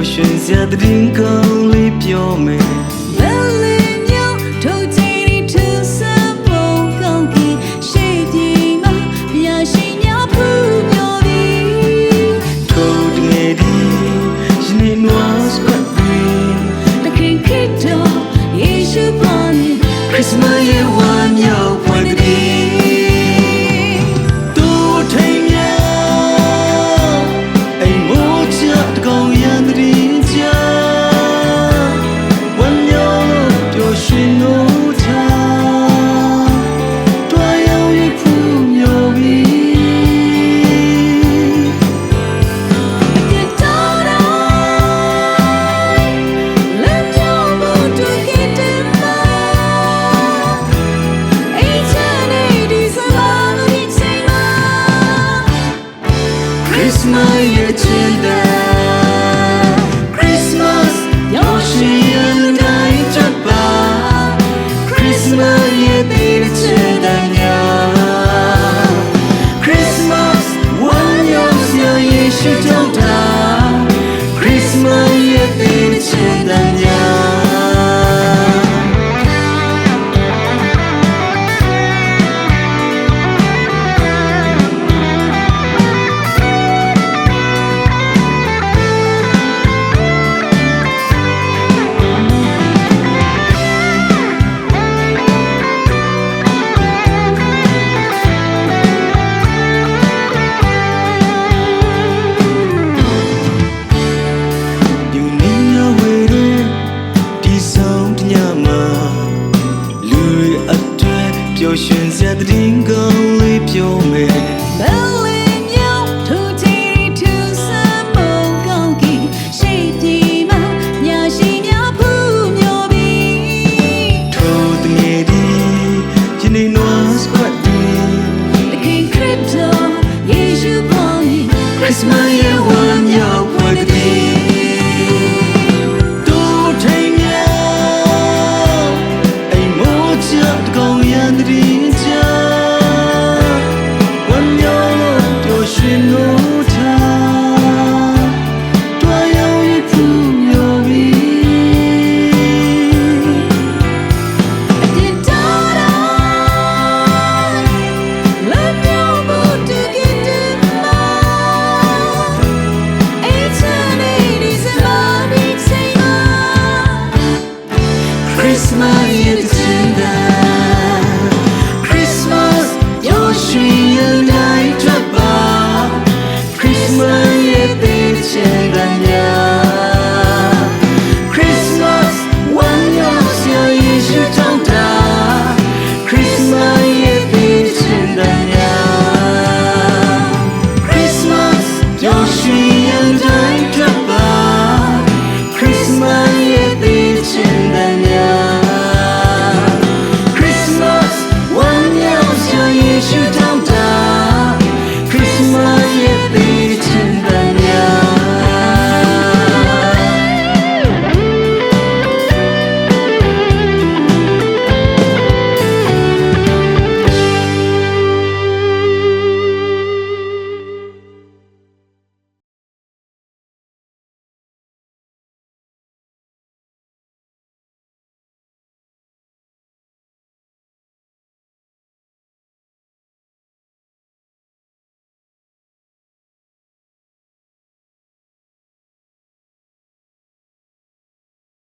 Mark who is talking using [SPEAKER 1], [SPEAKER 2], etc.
[SPEAKER 1] 有悬下的天
[SPEAKER 2] 空里飘美。Christmas Christmas, my dear children. ပျော်ရွှ
[SPEAKER 1] င်စ
[SPEAKER 2] ရာတ
[SPEAKER 1] ည်ငောင်းလေးပြော
[SPEAKER 2] မယ်မလေးမြော
[SPEAKER 1] က်ထူတီတူစမုံကောင်းကြီးရှိတီမ
[SPEAKER 2] ညာရှိညာဖူးမျိုးပြီး
[SPEAKER 1] ထိုးတငယ်ဒီယနေ့နွားစကွတ်ဒီ
[SPEAKER 2] The King Crypto ယေရှုပေါ်
[SPEAKER 1] ကြီး Christmas Christmas.